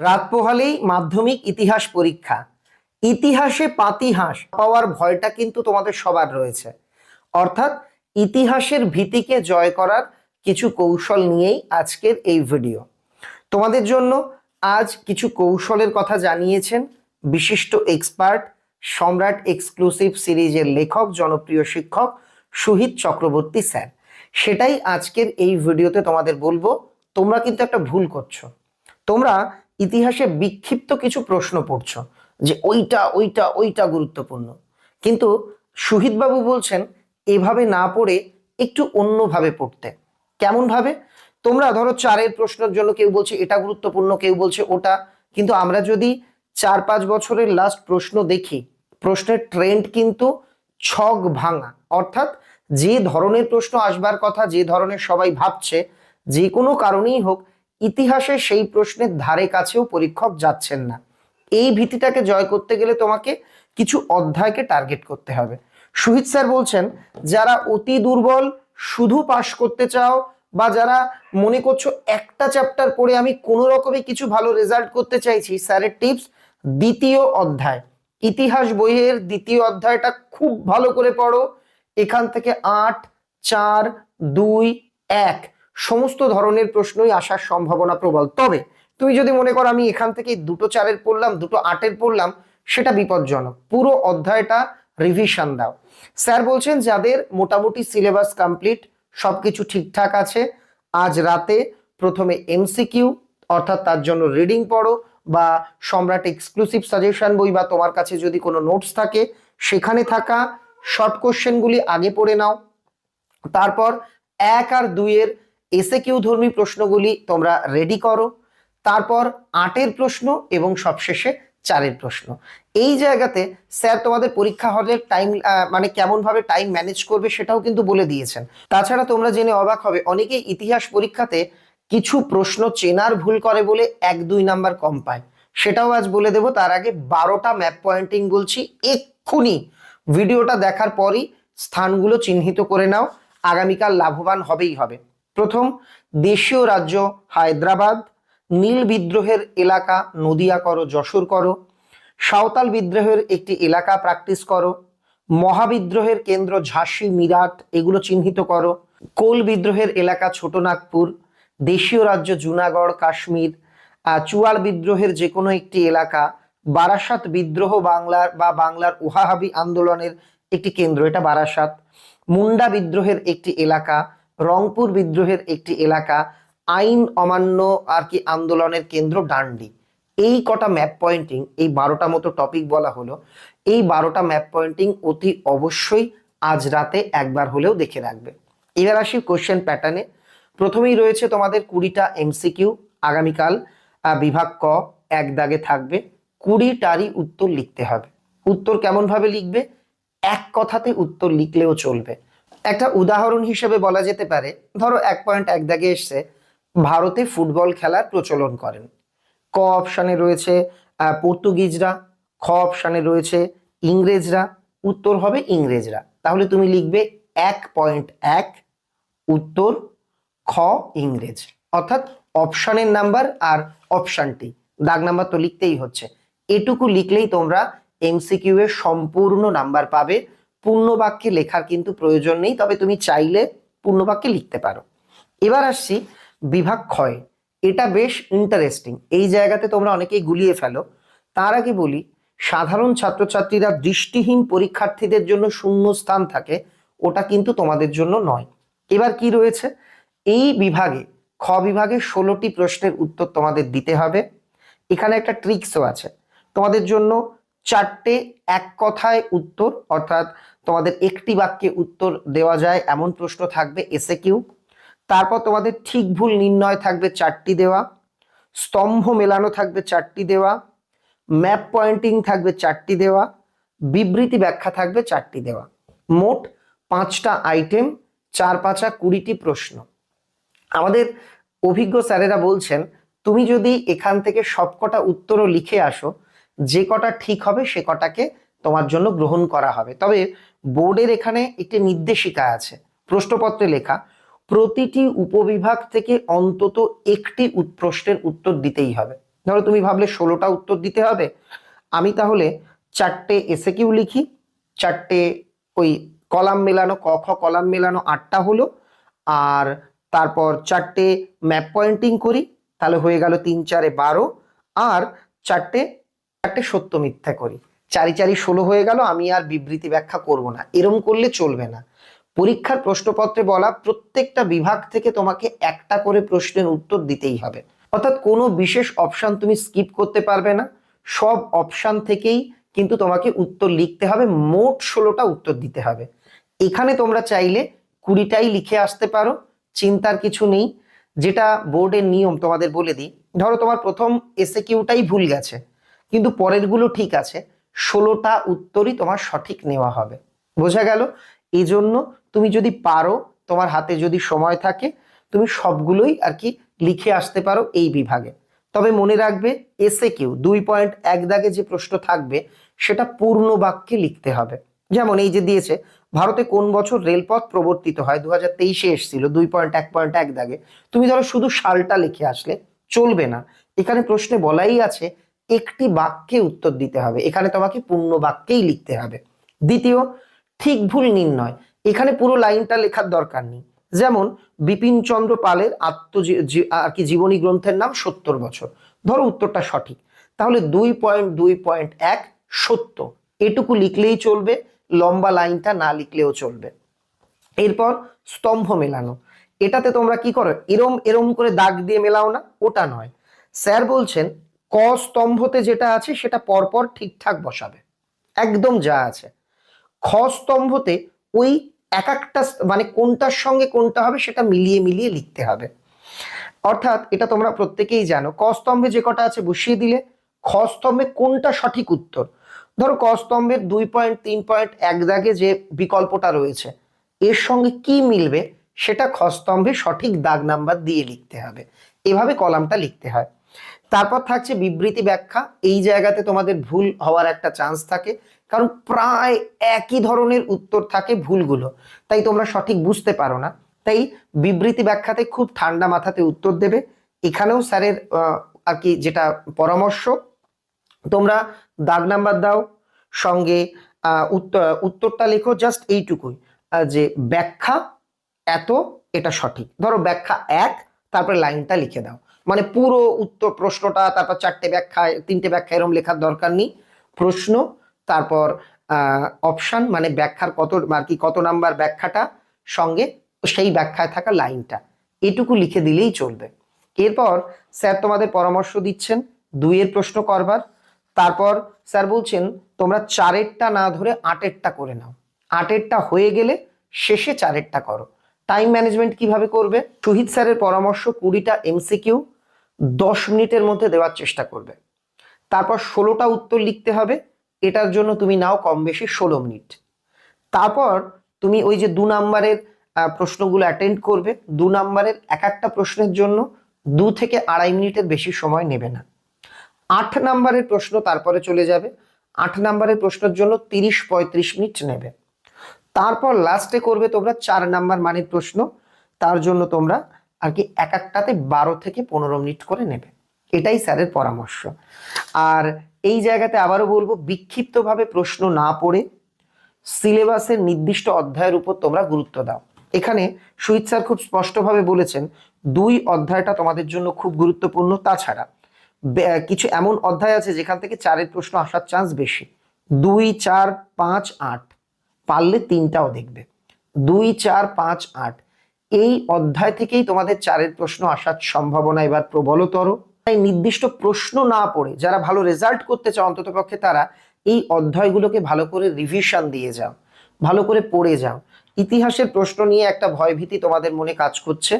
রাত পোহালেই মাধ্যমিক ইতিহাস পরীক্ষা। ইতিহাসে পাতিহাস পাওয়ার ভয়টা কিন্তু তোমাদের সবার রয়েছে। অর্থাৎ ইতিহাসের ভীতিকে জয় করার কিছু কৌশল নিয়েই আজকের এই ভিডিও। তোমাদের জন্য আজ কিছু কৌশলের কথা জানিয়েছেন বিশিষ্ট এক্সপার্ট, সম্রাট এক্সক্লুসিভ সিরিজের লেখক, জনপ্রিয় শিক্ষক সুহিত চক্রবর্তী স্যার। সেটাই আজকের এই ভিডিওতে তোমাদের বলব, তোমরা কিন্তু একটা ভুল করছ। তোমরা ইতিহাসে বিক্ষিপ্ত কিছু প্রশ্ন পড়ছো যে ওইটা ওইটা ওইটা গুরুত্বপূর্ণ। কিন্তু সুহিতবাবু বলছেন, এভাবে না পড়ে একটু অন্যভাবে পড়তে। কেমন ভাবে? তোমরা ধরো চারের প্রশ্নের জন্য কেউ বলছে এটা গুরুত্বপূর্ণ, কেউ বলছে ওটা। কিন্তু আমরা যদি চার পাঁচ বছরের লাস্ট প্রশ্ন দেখি, প্রশ্নের ট্রেন্ড কিন্তু ছক ভাঙা। অর্থাৎ যে ধরনের প্রশ্ন আসবার কথা, যে ধরনের সবাই ভাবছে, যে কোনো কারণেই হোক ইতিহাসে সেই প্রশ্নের ধারে কাছেও পরীক্ষক যাচ্ছেন না। এই ভীতিটাকে জয় করতে গেলে তোমাকে কিছু অধ্যায়কে টার্গেট করতে হবে। সুহিত স্যার বলছেন, যারা অতি দুর্বল শুধু পাশ করতে চাও বা যারা মনে করছ একটা চ্যাপ্টার পড়ে আমি কোনো রকমে কিছু ভালো রেজাল্ট করতে চাইছি, স্যারের টিপস দ্বিতীয় অধ্যায়। ইতিহাস বইয়ের দ্বিতীয় অধ্যায়টা খুব ভালো করে পড়ো। এখান থেকে আট, চার, দুই, এক। সমস্ত ধরনের প্রশ্নই আসার সম্ভাবনা প্রবল। তবে তুমি যদি মনে করো আমি এখান থেকে দুটো চারের পড়লাম, দুটো আটের পড়লাম, সেটা বিপজ্জনক। পুরো অধ্যায়টা রিভিশন দাও। স্যার বলছেন, যাদের মোটামুটি সিলেবাস কমপ্লিট সবকিছু ঠিকঠাক আছে, আজ রাতে প্রথমে এমসিকিউ অর্থাৎ তার জন্য রিডিং পড়ো বা সম্রাট এক্সক্লুসিভ সাজেশন বই বা তোমার কাছে যদি কোনো নোটস থাকে, সেখানে থাকা শর্ট কোশ্চেনগুলি আগে পড়ে নাও। তারপর এক আর দুইয়ের এসে কিউ ধর্মী প্রশ্নগুলি তোমরা রেডি করো। তারপর আটের প্রশ্ন এবং সবশেষে চারের প্রশ্ন। এই জায়গাতে স্যার তোমাদের পরীক্ষা হলে টাইম মানে কেমনভাবে টাইম ম্যানেজ করবে সেটাও কিন্তু বলে দিয়েছেন। তাছাড়া তোমরা জেনে অবাক হবে অনেকেই ইতিহাস পরীক্ষাতে কিছু প্রশ্ন চেনার ভুল করে বলে এক, দুই নাম্বার কম পায়। সেটাও আজ বলে দেবো। তার আগে বারোটা ম্যাপ পয়েন্টিং বলছি। এক্ষুনি ভিডিওটা দেখার পরই স্থানগুলো চিহ্নিত করে নাও। আগামীকাল লাভবান হবেই হবে। প্রথম, দেশীয় রাজ্য হায়দ্রাবাদ, নীল বিদ্রোহের এলাকা নদিয়া করো, যশোর করো, সাঁওতাল বিদ্রোহের একটি এলাকা প্র্যাকটিস করো, মহাবিদ্রোহের কেন্দ্র ঝাঁসি, মিরাট, এগুলো চিহ্নিত করো, কোল বিদ্রোহের এলাকা ছোটনাগপুর দেশীয় রাজ্য জুনাগড়, কাশ্মীর চুয়াল বিদ্রোহের যে কোনো একটি এলাকা, বারাসাত বিদ্রোহ বাংলার বা বাংলার ওহাহাবি আন্দোলনের একটি কেন্দ্র, এটা বারাসাত, মুন্ডা বিদ্রোহের একটি এলাকা রংপুর বিদ্রোহের একটি এলাকা, আইন অমান্য আর কি আন্দোলনের কেন্দ্র ডান্ডি। এই কটা ম্যাপ পয়েন্টিং এই বারোটা মতো টপিক বলা হলো, এই বারোটা ম্যাপ পয়েন্টিং অতি অবশ্যই আজ রাতে একবার হলেও দেখে রাখবে। এবার আসি কোশ্চেন প্যাটার্নে প্রথমেই রয়েছে তোমাদের কুড়িটা এমসিকিউ আগামীকাল বিভাগ ক, এক দাগে থাকবে। কুড়িটারই উত্তর লিখতে হবে। উত্তর কেমনভাবে লিখবে? এক কথাতে উত্তর লিখলেও চলবে। একটা উদাহরণ হিসেবে বলা যেতে পারে, ধরো এক পয়েন্ট এক দাগে এসছে, ভারতে ফুটবল খেলার প্রচলন করেন। ক অপশানে রয়েছে পর্তুগিজরা, খ অপশানে রয়েছে, ইংরেজরা, উত্তর হবে ইংরেজরা। তাহলে তুমি লিখবে এক পয়েন্ট এক, উত্তর, খ ইংরেজ। অর্থাৎ অপশানের নাম্বার আর অপশানটি, দাগ নাম্বার তো লিখতেই হচ্ছে। এটুকু লিখলেই তোমরা এমসিকিউ এর সম্পূর্ণ নাম্বার পাবে। পূর্ণ বাক্যে লেখার কিন্তু প্রয়োজন নেই, তবে তুমি চাইলে পূর্ণ বাক্যে লিখতে পারো। এবার আসছি বিভাগ ক্ষয় এটা বেশ ইন্টারেস্টিং এই জায়গাতে তোমরা অনেকেই গুলিয়ে ফেলো। তার আগে বলি, সাধারণ ছাত্রছাত্রীরা দৃষ্টিহীন পরীক্ষার্থীদের জন্য শূন্য স্থান থাকে, ওটা কিন্তু তোমাদের জন্য নয়। এবার কি রয়েছে? এই বিভাগে, খ বিভাগে ষোলোটি প্রশ্নের উত্তর তোমাদের দিতে হবে। এখানে একটা ট্রিক্সও আছে। তোমাদের জন্য চারটে এক কথায় উত্তর, অর্থাৎ তোমাদের একটি বাক্যে উত্তর দেওয়া যায়, এমন প্রশ্ন থাকবে এসে কিউ তারপর তোমাদের ঠিক ভুল নির্ণয় থাকবে চারটি দেওয়া, স্তম্ভ মেলানো থাকবে চারটি দেওয়া ম্যাপ পয়েন্টিং থাকবে চারটি দেওয়া, বিবৃতি ব্যাখ্যা থাকবে চারটি দেওয়া। মোট পাঁচটা আইটেম চার পাঁচা কুড়িটি প্রশ্ন। আমাদের অভিজ্ঞ স্যারেরা বলছেন, তুমি যদি এখান থেকে সবকটা উত্তরও লিখে আসো যে কটা ঠিক হবে সে কটাকে তোমার জন্য গ্রহণ করা হবে। তবে বোর্ডের এখানে একটি নির্দেশিকা আছে, প্রশ্নপত্রে লেখা, প্রতিটি উপবিভাগ থেকে অন্তত একটি প্রশ্নের উত্তর দিতেই হবে। ধরো তুমি ভাবলে ষোলোটা উত্তর দিতে হবে, আমি তাহলে চারটে এসে কিউ লিখি, চারটে ওই কলাম মেলানো, ক, খ কলাম মেলানো আটটা হলো, আর তারপর চারটে ম্যাপ পয়েন্টিং করি, তাহলে হয়ে গেল তিন, চারে বারো, আর চারটে চারটে সত্য মিথ্যা করি। চারি চারি ষোলো হয়ে গেল, আমি আর বিবৃতি ব্যাখ্যা করব না। এরম করলে চলবে না। পরীক্ষার প্রশ্নপত্রে বলা প্রত্যেকটা বিভাগ থেকে তোমাকে একটা করে প্রশ্নের উত্তর দিতেই হবে। অর্থাৎ কোনো বিশেষ অপশান তুমি স্কিপ করতে পারবে না। সব অপশন থেকেই কিন্তু তোমাকে উত্তর লিখতে হবে, মোট ষোলোটা উত্তর দিতে হবে। এখানে তোমরা চাইলে কুড়িটাই লিখে আসতে পারো, চিন্তার কিছু নেই। যেটা বোর্ডের নিয়ম তোমাদের বলে দিই। ধরো তোমার প্রথম এসে কিউটাই ভুল গেছে। কিন্তু পরেরগুলো ঠিক আছে। ষোলোটা উত্তরই তোমার সঠিক নেওয়া হবে। বোঝা গেল? এই জন্য তুমি যদি পারো, তোমার হাতে যদি সময় থাকে, তুমি সবগুলোই আর কি লিখে আসতে পারো এই বিভাগে। তবে মনে রাখবে এসে কিউ দুই পয়েন্ট এক দাগে যে প্রশ্ন থাকবে, সেটা পূর্ণ বাক্যে লিখতে হবে। যেমন এই যে দিয়েছে, ভারতে কোন বছর রেলপথ প্রবর্তিত হয়? দু হাজার তেইশে এসেছিল, দুই পয়েন্ট এক পয়েন্ট এক দাগে। তুমি ধরো শুধু সালটা লিখে আসলে, চলবে না। এখানে প্রশ্নে বলাই আছে একটি বাক্যে উত্তর দিতে হবে। এখানে তোমাকে পূর্ণ বাক্যেই লিখতে হবে। দ্বিতীয়, ঠিক ভুল নির্ণয়। এখানে পুরো লাইনটা লেখার দরকার নেই। যেমন, বিপিন চন্দ্র পালের আত্ম আর কি জীবনী গ্রন্থের নাম সত্তর বছর। ধরো উত্তরটা সঠিক। তাহলে দুই পয়েন্ট দুই পয়েন্ট এক সত্য। এটুকু লিখলেই চলবে, লম্বা লাইনটা না লিখলেও চলবে। এরপর স্তম্ভ মেলানো। এটাতে তোমরা কি করো? এরম এরম করে দাগ দিয়ে মেলাও না, ওটা নয়। স্যার বলছেন ক স্তম্ভতে যেটা আছে সেটা পরপর ঠিকঠাক বসাবে। একদম যা আছে। খ স্তম্ভতে ওই এক একটা মানে কোনটার সঙ্গে কোনটা হবে সেটা মিলিয়ে মিলিয়ে লিখতে হবে। অর্থাৎ এটা তোমরা প্রত্যেকেই জানো, ক স্তম্ভে যে কটা আছে বসিয়ে দিলে খ স্তম্ভে কোনটা সঠিক উত্তর? ধরো ক স্তম্ভের দুই পয়েন্ট, তিন পয়েন্ট, এক দাগে যে বিকল্পটা রয়েছে, এর সঙ্গে কি মিলবে সেটা খ স্তম্ভে সঠিক দাগ নাম্বার দিয়ে লিখতে হবে। এভাবে কলামটা লিখতে হয়। তারপর থাকছে বিবৃতি ব্যাখ্যা। এই জায়গাতে তোমাদের ভুল হওয়ার একটা চান্স থাকে, কারণ প্রায় একই ধরনের উত্তর থাকে ভুলগুলো। তাই তোমরা সঠিক বুঝতে পারো না। তাই বিবৃতি ব্যাখ্যাতে খুব ঠান্ডা মাথাতে উত্তর দেবে। এখানেও স্যারের আর কি যেটা পরামর্শ, তোমরা দাগ নাম্বার দাও, সঙ্গে উত্তর উত্তরটা লেখো জাস্ট এইটুকুই যে ব্যাখ্যা এত, এটা সঠিক। ধরো ব্যাখ্যা এক, তারপরে লাইনটা লিখে দাও। মানে পুরো উত্তর প্রশ্নটা, তারপর চারটে ব্যাখ্যা তিনটে ব্যাখ্যা এরম লেখার দরকার নেই। প্রশ্ন, তারপর অপশান মানে ব্যাখ্যার কত, আর কি কত নাম্বার ব্যাখ্যাটা, সঙ্গে সেই ব্যাখ্যায় থাকা লাইনটা। এটুকু লিখে দিলেই চলবে। এরপর স্যার তোমাদের পরামর্শ দিচ্ছেন দুইয়ের প্রশ্ন করবার। তারপর স্যার বলছেন, তোমরা চারেরটা না ধরে আটেরটা করে নাও। আটেরটা হয়ে গেলে শেষে চারেরটা করো। টাইম ম্যানেজমেন্ট কীভাবে করবে? শহীদ স্যারের পরামর্শ কুড়িটা এমসিকিউ দশ মিনিটের মধ্যে দেওয়ার চেষ্টা করবে। তারপর ষোলোটা উত্তর লিখতে হবে, এটার জন্য তুমি নাও কম বেশি ষোলো মিনিট। তারপর তুমি ওই যে দু নাম্বারের প্রশ্নগুলো অ্যাটেন্ড করবে। দু নাম্বারের এক একটা প্রশ্নের জন্য দু থেকে আড়াই মিনিটের বেশি সময় নেবে না। আট নাম্বারের প্রশ্ন তারপরে চলে যাবে। আট নাম্বারের প্রশ্নের জন্য তিরিশ পঁয়ত্রিশ মিনিট নেবে। তারপর লাস্টে করবে তোমরা চার নাম্বার মানের প্রশ্ন। তার জন্য তোমরা আর কি এক একটাতে বারো থেকে পনেরো মিনিট করে নেবে। এটাই স্যারের পরামর্শ। আর এই জায়গাতে আবারও বলব, বিক্ষিপ্তভাবে প্রশ্ন না পড়ে সিলেবাসের নির্দিষ্ট অধ্যায়ের উপর তোমরা গুরুত্ব দাও। এখানে সুইট স্যার খুব স্পষ্টভাবে বলেছেন, দুই অধ্যায়টা তোমাদের জন্য খুব গুরুত্বপূর্ণ। তাছাড়া কিছু এমন অধ্যায় আছে যেখান থেকে চারের প্রশ্ন আসার চান্স বেশি। দুই, চার, পাঁচ, আট, পারলে তিনটাও দেখবে। দুই, চার, পাঁচ, আট এই অধ্যায় থেকেই তোমাদের চারের প্রশ্ন আসার সম্ভাবনা এবার প্রবলতর। তাই নির্দিষ্ট প্রশ্ন না পড়ে যারা ভালো রেজাল্ট করতে চাও অন্তত পক্ষে তারা এই অধ্যায়গুলোকে ভালো করে রিভিশন দিয়ে যাও, ভালো করে পড়ে যাও। ইতিহাসের প্রশ্ন নিয়ে একটা ভয়ভীতি তোমাদের মনে কাজ করছে।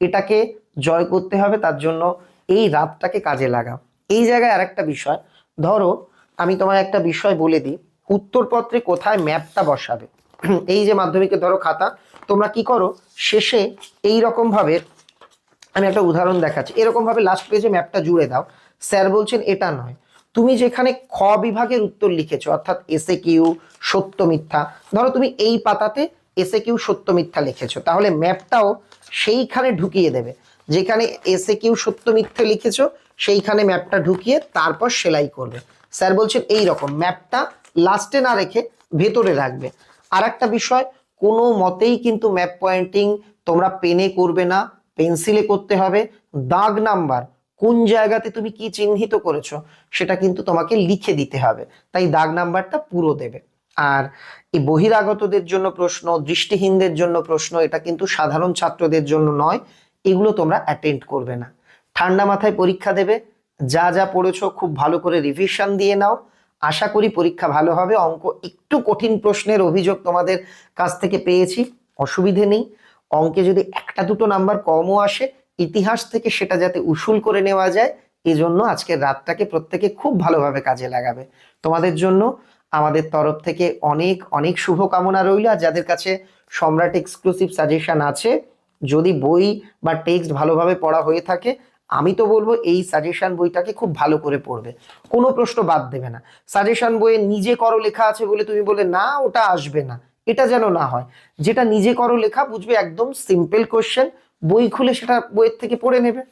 এটাকে জয় করতে হবে, তার জন্য এই রাতটাকে কাজে লাগাও। এই জায়গায় আরেকটা বিষয়, ধরো আমি তোমায় একটা বিষয় বলে দিই, উত্তরপত্রে কোথায় ম্যাপটা বসাবে? এই যে মাধ্যমিকের ধরো খাতা, তোমরা কি করো? শেষে এই রকম ভাবে আমি একটা উদাহরণ দেখাচ্ছি। এরকম ভাবে লাস্ট পেজে ম্যাপটা জুড়ে দাও। স্যার বলছেন, এটা নয়। তুমি যেখানে খ বিভাগের উত্তর লিখেছো, অর্থাৎ এসে কিউ সত্য মিথ্যা, ধরো তুমি এই পাতাতে এসে কিউ সত্য মিথ্যা লিখেছো। তাহলে ম্যাপটাও সেইখানে ঢুকিয়ে দেবে। যেখানে এসে কিউ সত্য মিথ্যা লিখেছো, সেইখানে ম্যাপটা ঢুকিয়ে তারপর সেলাই করবে। স্যার বলছেন এই রকম ম্যাপটা লাস্টে না রেখে ভেতরে রাখবে। আর একটা বিষয় কোনো মতেই কিন্তু ম্যাপ পয়েন্টিং তোমরা পেনে করবে না পেন্সিলে করতে হবে। দাগ নাম্বার, কোন জায়গাতে তুমি কি চিহ্নিত করেছ, সেটা কিন্তু তোমাকে লিখে দিতে হবে। তাই দাগ নাম্বারটা পুরো দেবে। আর এই বহিরাগতদের জন্য প্রশ্ন, দৃষ্টিহীনদের জন্য প্রশ্ন, এটা কিন্তু সাধারণ ছাত্রদের জন্য নয়, এগুলো তোমরা অ্যাটেন্ড করবে না। ঠান্ডা মাথায় পরীক্ষা দেবে, যা যা পড়েছো খুব ভালো করে রিভিশন দিয়ে নাও। আশা করি পরীক্ষা ভালো হবে। অঙ্ক একটু কঠিন প্রশ্নের অভিযোগ তোমাদের কাছ থেকে পেয়েছি, অসুবিধে নেই। অঙ্কে যদি একটা দুটো নাম্বার কমও আসে, ইতিহাস থেকে সেটা যাতে উসুল করে নেওয়া যায় এই জন্য আজকের রাতটাকে প্রত্যেকে খুব ভালোভাবে কাজে লাগাবে। তোমাদের জন্য আমাদের তরফ থেকে অনেক অনেক শুভকামনা রইল। আর যাদের কাছে সম্রাট এক্সক্লুসিভ সাজেশন আছে, যদি বই বা টেক্সট ভালোভাবে পড়া হয়ে থাকে আমি তো বলব এই সাজেশন বইটাকে খুব ভালো করে পড়বে। কোনো প্রশ্ন বাদ দেবে না। সাজেশন বইয়ে নিজে করো লেখা আছে বলে তুমি বলে না, ওটা আসবে না। এটা যেন না হয়। যেটা নিজে করো লেখা বুঝবে একদম সিম্পল কোশ্চেন বই খুলে সেটা বইয়ের থেকে পড়ে নেবে।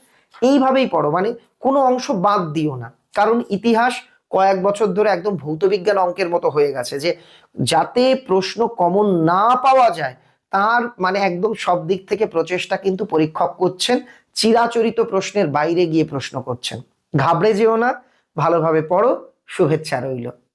এইভাবেই পড়ো মানে কোনো অংশ বাদ দিও না। কারণ ইতিহাস কয়েক বছর ধরে একদম ভৌতবিজ্ঞান অঙ্কের মতো হয়ে গেছে যে, যাতে প্রশ্ন কমন না পাওয়া যায়, তার মানে একদম সব দিক থেকে প্রচেষ্টা কিন্তু পরীক্ষক করছেন। চিরাচরিত প্রশ্নের বাইরে গিয়ে প্রশ্ন করছেন। ঘাবড়ে যেও না ভালোভাবে পড়ো শুভেচ্ছা রইল।